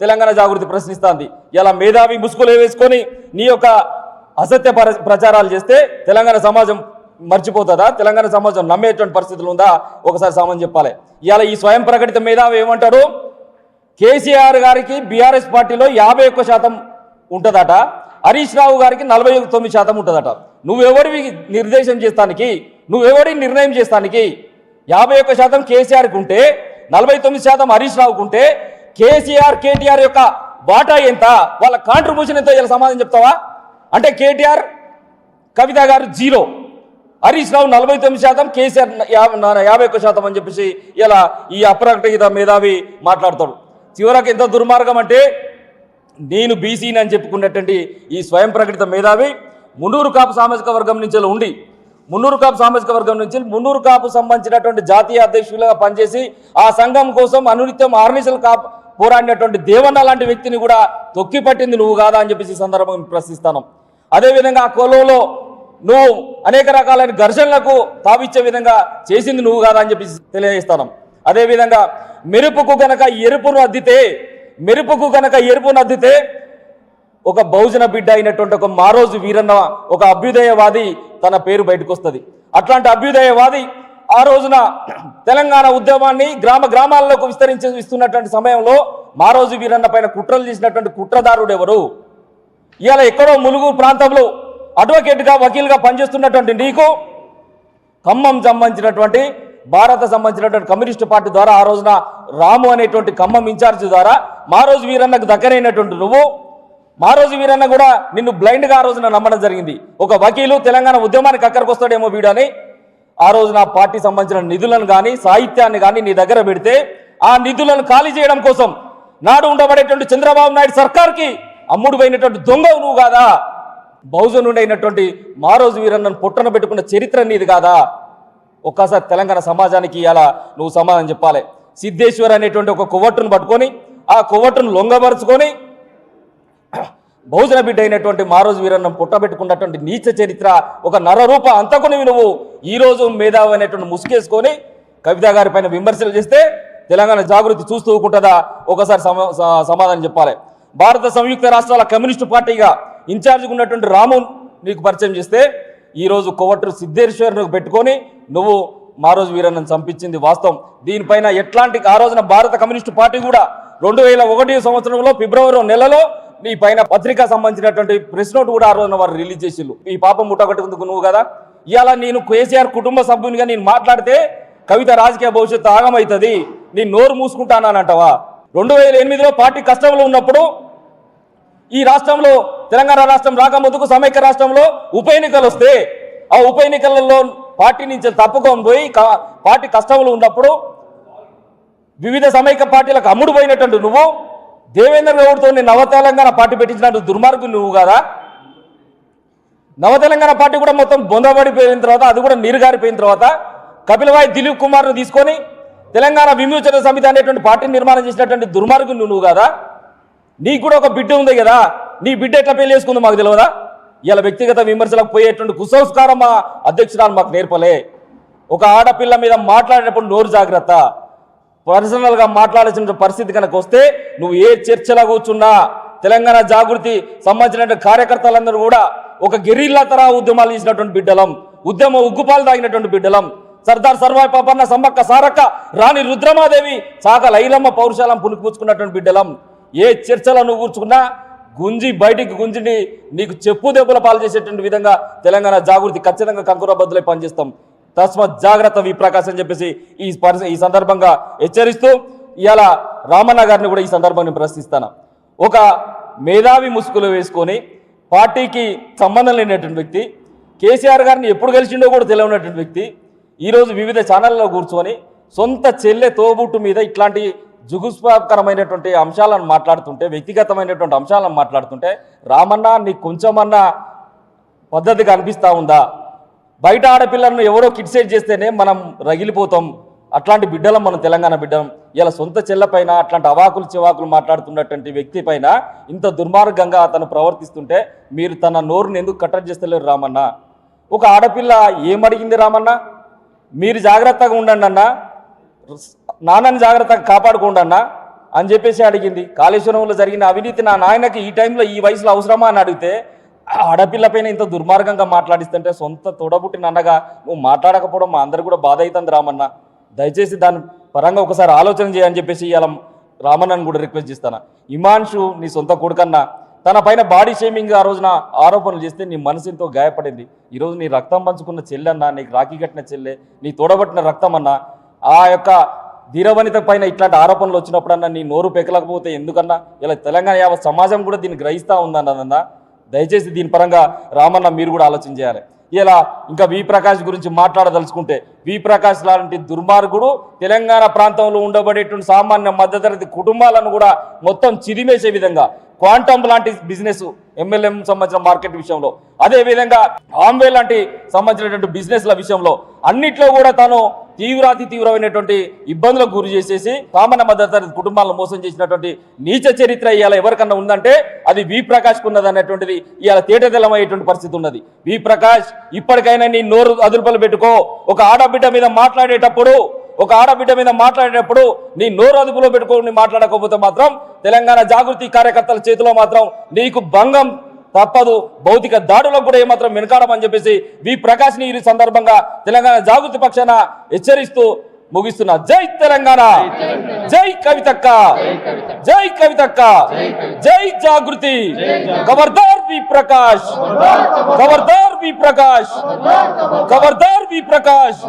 తెలంగాణ జాగృతి ప్రశ్నిస్తుంది. ఇలా మేధావి ముసుగులు వేసుకొని నీ యొక్క అసత్య ప్రచారాలు చేస్తే తెలంగాణ సమాజం మర్చిపోతుందా? తెలంగాణ సమాజం నమ్మేటువంటి పరిస్థితులు ఉందా? ఒకసారి సమాజం చెప్పాలి. ఇలా ఈ స్వయం ప్రకటిత మేధావి ఏమంటాడు కేసీఆర్ గారికి బీఆర్ఎస్ పార్టీలో యాభై ఒక్క శాతం ఉంటుందట. హరీష్ రావు గారికి నలభై తొమ్మిది శాతం ఉంటుందట. నువ్వెవడివి నిర్దేశం చేస్తానికి? నువ్వెవడి నిర్ణయం చేస్తానికి? యాభై ఒక్క శాతం కేసీఆర్కి ఉంటే నలభై తొమ్మిది శాతం హరీష్ రావుకు ఉంటే కేసీఆర్ కేటీఆర్ యొక్క వాటా ఎంత? వాళ్ళ కాంట్రిబ్యూషన్ ఎంత? ఇలా సమాధానం చెప్తావా? అంటే కేటీఆర్ కవిత గారు జీరో. హరీష్ రావు నలభై తొమ్మిది శాతం కేసీఆర్ యాభై ఒక్క శాతం అని చెప్పేసి ఇలా ఈ అప్రకటిత మేధావి మాట్లాడతాడు. చివరకు ఎంత దుర్మార్గం అంటే నేను బీసీని అని చెప్పుకున్నటువంటి ఈ స్వయం ప్రకటిత మేధావి మున్నూరు కాపు సామాజిక వర్గం నుంచి ఉండి మున్నూరు కాపు సామాజిక వర్గం నుంచి మున్నూరు కాపు సంబంధించినటువంటి జాతీయ అధ్యక్షులుగా పనిచేసి ఆ సంఘం కోసం అనునిత్యం ఆర్నిసల్ కాపు పోరాడినటువంటి దేవన్న లాంటి వ్యక్తిని కూడా తొక్కి పట్టింది నువ్వు కాదా అని చెప్పేసి సందర్భం ప్రశ్నిస్తాను. అదేవిధంగా ఆ కులంలో నువ్వు అనేక రకాలైన ఘర్షణలకు తావిచ్చే విధంగా చేసింది నువ్వు కాదా అని చెప్పేసి తెలియజేస్తాను. అదేవిధంగా మెరుపుకు గనక ఎరుపును అద్దితే మెరుపుకు గనక ఎరుపును అద్దితే ఒక బహుజన బిడ్డ అయినటువంటి ఒక మారోజు వీరన్న ఒక అభ్యుదయవాది తన పేరు బయటకు వస్తుంది. అట్లాంటి అభ్యుదయవాది ఆ రోజున తెలంగాణ ఉద్యమాన్ని గ్రామ గ్రామాల్లోకి విస్తరించి ఇస్తున్నటువంటి సమయంలో మారోజు వీరన్న పైన కుట్రలు చేసినటువంటి కుట్రదారుడు ఎవరు? ఇవాళ ఎక్కడో ములుగు ప్రాంతంలో అడ్వకేట్గా వకీల్గా పనిచేస్తున్నటువంటి నీకు ఖమ్మం సంబంధించినటువంటి భారత సంబంధించినటువంటి కమ్యూనిస్టు పార్టీ ద్వారా ఆ రోజున రాము అనేటువంటి ఖమ్మం ఇన్ఛార్జ్ ద్వారా మా రోజు వీరన్నకు దగ్గరైనటువంటి నువ్వు మా రోజు వీరన్న కూడా నిన్ను బ్లైండ్గా ఆ రోజున నమ్మడం జరిగింది. ఒక వకీలు తెలంగాణ ఉద్యమానికి అక్కడికి వస్తాడేమో వీడని ఆ రోజున నా పార్టీ సంబంధించిన నిధులను కానీ సాహిత్యాన్ని కానీ నీ దగ్గర పెడితే ఆ నిధులను ఖాళీ చేయడం కోసం నాడు ఉండబడేటువంటి చంద్రబాబు నాయుడు సర్కార్కి అమ్ముడు పోయినటువంటి దొంగ నువ్వు కాదా? బహుజనుడైనటువంటి అయినటువంటి మారోజు వీరన్నను పుట్టన పెట్టుకున్న చరిత్ర నీది కాదా? ఒక్కసారి తెలంగాణ సమాజానికి ఇలా నువ్వు సమాధానం చెప్పాలి. సిద్ధేశ్వర్ అనేటువంటి ఒక కొవ్వట్టును పట్టుకొని ఆ కొవ్వట్టును లొంగబరుచుకొని బహుజన బిడ్డ అయినటువంటి మారోజు వీరన్నం పుట్టబెట్టుకున్నటువంటి నీచ చరిత్ర ఒక నరరూప అంతకునివి నువ్వు ఈ రోజు మేధావి అనేటువంటి ముసుగేసుకొని కవిత గారి పైన విమర్శలు చేస్తే తెలంగాణ జాగృతి చూస్తూ ఊకుంటుందా? ఒకసారి సమా- సమాధానం చెప్పాలి. భారత సంయుక్త రాష్ట్రాల కమ్యూనిస్టు పార్టీగా ఇన్ఛార్జ్గా ఉన్నటువంటి రాము నీకు పరిచయం చేస్తే ఈరోజు కొవట్రు సిద్ధేశ్వర్ను పెట్టుకొని నువ్వు మారోజు వీరన్నను చంపించింది వాస్తవం. దీనిపైన ఎట్లాంటి ఆ రోజున భారత కమ్యూనిస్టు పార్టీ కూడా రెండు వేల ఒకటి సంవత్సరంలో ఫిబ్రవరి నెలలో నీ పైన పత్రికా సంబంధించినటువంటి ప్రెస్ నోట్ కూడా ఆ రోజున వారు రిలీజ్ చేసిళ్ళు ఈ పాపం ముట్టగట్టుకుందుకు నువ్వు కదా? ఇవాళ నేను కేసీఆర్ కుటుంబ సభ్యునిగా నేను మాట్లాడితే కవిత రాజకీయ భవిష్యత్తు ఆగమవుతుంది నేను నోరు మూసుకుంటానంటావా రెండు వేల ఎనిమిదిలో పార్టీ కష్టంలో ఉన్నప్పుడు ఈ రాష్ట్రంలో తెలంగాణ రాష్ట్రం రాకముందుకు సమైక్య రాష్ట్రంలో ఉప ఎన్నికలు వస్తే ఆ ఉప ఎన్నికలలో పార్టీ నుంచి తప్పుకొని పోయి పార్టీ కష్టంలో ఉన్నప్పుడు వివిధ సమైక్య పార్టీలకు అమ్ముడు పోయినట్టు నువ్వు దేవేంద్ర గౌడ్తో నేను నవతెలంగాణ పార్టీ పెట్టించినట్టు దుర్మార్గులు నువ్వు కదా? నవతెలంగాణ పార్టీ కూడా మొత్తం బొందబడిపోయిన తర్వాత అది కూడా నీరుగారిపోయిన తర్వాత కపిలవాయి దిలీప్ కుమార్ను తీసుకొని తెలంగాణ విమోచన సమితి అనేటువంటి పార్టీ నిర్మాణం చేసినటువంటి దుర్మార్గులు నువ్వు కదా? నీకు కూడా ఒక బిడ్డ ఉంది కదా నీ బిడ్డ ఎట్లా పెళ్ళి చేసుకుందో మాకు తెలియదా ఇలా వ్యక్తిగత విమర్శలకు పోయేటువంటి కుసంస్కారం మా అధ్యక్షురాలు మాకు నేర్పలే. ఒక ఆడపిల్ల మీద మాట్లాడేటప్పుడు నోరు జాగ్రత్త. పర్సనల్గా మాట్లాడాల్సిన పరిస్థితి కనుక వస్తే నువ్వు ఏ చర్చలో కూర్చున్నా తెలంగాణ జాగృతి సంబంధించిన కార్యకర్తలందరూ కూడా ఒక గెరిల్లా తరహా ఉద్యమాలు చేసినటువంటి బిడ్డలం ఉద్యమ ఉగ్గుపాలు తాగినటువంటి బిడ్డలం. సర్దార్ సర్వాయి పాపన్న సమ్మక్క సారక్క రాణి రుద్రమాదేవి చాక లైలమ్మ పౌరుషాలం పుణికిపుచ్చుకున్నటువంటి బిడ్డలం. ఏ చర్చలో నువ్వు కూర్చుకున్నా గుంజి బయటికి గుంజిని నీకు చెప్పు దెబ్బల పాలు చేసేటువంటి విధంగా తెలంగాణ జాగృతి ఖచ్చితంగా కంకురబద్దులై పనిచేస్తాం. తస్మత్ జాగ్రత్త విప్రకాశ్ అని చెప్పేసి ఈ ఈ సందర్భంగా హెచ్చరిస్తూ ఇలా రామన్న గారిని కూడా ఈ సందర్భాన్ని ప్రశ్నిస్తాను. ఒక మేధావి ముసుగులు వేసుకొని పార్టీకి సంబంధం లేనటువంటి వ్యక్తి కేసీఆర్ గారిని ఎప్పుడు గెలిచిండో కూడా తెలియనటువంటి వ్యక్తి ఈరోజు వివిధ ఛానళ్ళలో కూర్చొని సొంత చెల్లె తోబుట్టు మీద ఇట్లాంటి జుగుస్పాకరమైనటువంటి అంశాలను మాట్లాడుతుంటే వ్యక్తిగతమైనటువంటి అంశాలను మాట్లాడుతుంటే రామన్న నీకు కొంచెమన్నా పద్ధతిగా అనిపిస్తూ ఉందా? బయట ఆడపిల్లలను ఎవరో కిడ్సైడ్ చేస్తేనే మనం రగిలిపోతాం. అట్లాంటి బిడ్డలం మనం తెలంగాణ బిడ్డలం. ఇలా సొంత చెల్లపైన అట్లాంటి అవాకులు చివాకులు మాట్లాడుతున్నటువంటి వ్యక్తి పైన ఇంత దుర్మార్గంగా అతను ప్రవర్తిస్తుంటే మీరు తన నోరుని ఎందుకు కట్టడి చేస్తలేరు రామన్న? ఒక ఆడపిల్ల ఏమడిగింది రామన్న? మీరు జాగ్రత్తగా ఉండండి అన్న. నాన్నని జాగ్రత్తగా కాపాడుకోండి అన్న అని చెప్పేసి అడిగింది. కాళేశ్వరంలో జరిగిన అవినీతి నా నాయనకి ఈ టైంలో ఈ వయసులో అవసరమా అని అడిగితే ఆ ఆడపిల్ల పైన ఇంత దుర్మార్గంగా మాట్లాడిస్తుంటే సొంత తోడబుట్టిన అన్నగా నువ్వు మాట్లాడకపోవడం మా అందరు కూడా బాధ అవుతుంది రామన్న. దయచేసి దాని పరంగా ఒకసారి ఆలోచన చేయని చెప్పేసి ఇలా రామన్నని కూడా రిక్వెస్ట్ చేస్తాను. ఇమాన్షు నీ సొంత కొడుకన్నా తన పైన బాడీ షేమింగ్ ఆ రోజున ఆరోపణలు చేస్తే నీ మనసు ఎంతో గాయపడింది ఈరోజు నీ రక్తం పంచుకున్న చెల్లెన్న నీకు రాఖీ కట్టిన చెల్లె నీ తోడబట్టిన రక్తం అన్న ఆ యొక్క ధీరవనిత పైన ఇట్లాంటి ఆరోపణలు వచ్చినప్పుడన్నా నీ నోరు పెకలకపోతే ఎందుకన్నా? ఇలా తెలంగాణ యావత్ సమాజం కూడా దీన్ని గ్రహిస్తూ ఉందన్నదన్నా దయచేసి దీని పరంగా రామన్న మీరు కూడా ఆలోచన చేయాలి. ఇలా ఇంకా వి ప్రకాష్ గురించి మాట్లాడదలుచుకుంటే వి ప్రకాష్ లాంటి దుర్మార్గుడు తెలంగాణ ప్రాంతంలో ఉండబడేటువంటి సామాన్య మధ్యతరగతి కుటుంబాలను కూడా మొత్తం చిదిమేసే విధంగా క్వాంటమ్ లాంటి బిజినెస్ ఎంఎల్ఎం సంబంధించిన మార్కెట్ విషయంలో అదే విధంగా లాంటి సంబంధించినటువంటి బిజినెస్ల విషయంలో అన్నిట్లో కూడా తాను తీవ్రాతి తీవ్రమైనటువంటి ఇబ్బందులకు గురి చేసేసి సామాన్య మధ్యతరగతి కుటుంబాలను మోసం చేసినటువంటి నీచ చరిత్ర ఇవాళ ఎవరికన్నా ఉందంటే అది వి ప్రకాష్ ఉన్నది అనేటువంటిది ఇవాళ తేటతెల్లమయ్యేటువంటి పరిస్థితి ఉన్నది. వి ప్రకాష్ ఇప్పటికైనా నీ నోరు అదుపులు పెట్టుకో. ఒక ఆడబిడ్డ మీద మాట్లాడేటప్పుడు ఒక ఆడబిడ్డ మీద మాట్లాడేటప్పుడు నీ నోరు అదుపులో పెట్టుకొని మాట్లాడకపోతే మాత్రం తెలంగాణ జాగృతి కార్యకర్తల చేతిలో మాత్రం నీకు భంగం తప్పదు. భౌతిక దాడులకు కూడా ఏమాత్రం వెనకాడమని చెప్పేసి వి ప్రకాష్ని ఈ సందర్భంగా తెలంగాణ జాగృతి పక్షాన హెచ్చరిస్తూ ముగిస్తున్నా. జై తెలంగాణ! జై కవితక్క! జై కవితక్క! జై జాగృతి! ఖబర్దార్ వి ప్రకాష్! ఖబర్దార్ వి ప్రకాష్! ఖబర్దార్ వి ప్రకాష్!